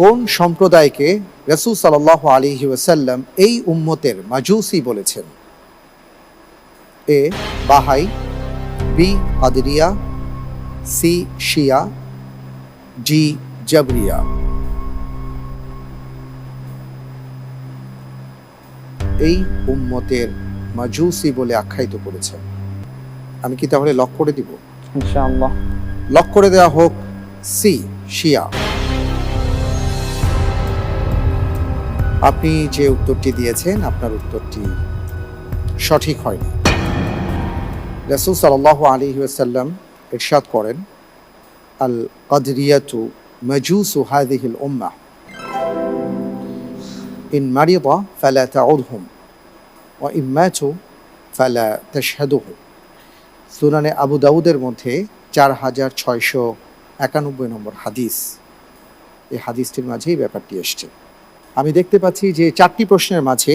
কোন সম্প্রদায়কে রসুল সাল্লাহ আলী ওয়াসাল্লাম এই উম্মতের মাজুসি বলেছেন? এ বাহাই বি আদরিয়া সি শিয়া জি জাবরিয়া। এই উম্মতের মাজুসি বলে আখ্যায়িত করেছেন। আমি কি তাহলে লক করে দিব? ইনশাআল্লাহ। লক করে দেওয়া হোক সি শিয়া। আপনি যে উত্তরটি দিয়েছেন, আপনার উত্তরটি সঠিক হয়নি। রসুল সাল্লাহ আলী ওয়াসাল্লাম ইরশাদ করেন আল কদরিয়াতু মজুসু হাদিহিল উম্মাহ ইন মারিদা ফালা তাউদহুম, ওয়া ইন মাতু ফালা তাশহাদুহুম সুনানে আবু দাউদের মধ্যে চার হাজার ছয়শো একানব্বই নম্বর হাদিস। এই হাদিসটির মাঝেই ব্যাপারটি এসছে। আমি দেখতে পাচ্ছি যে চারটি প্রশ্নের মাঝে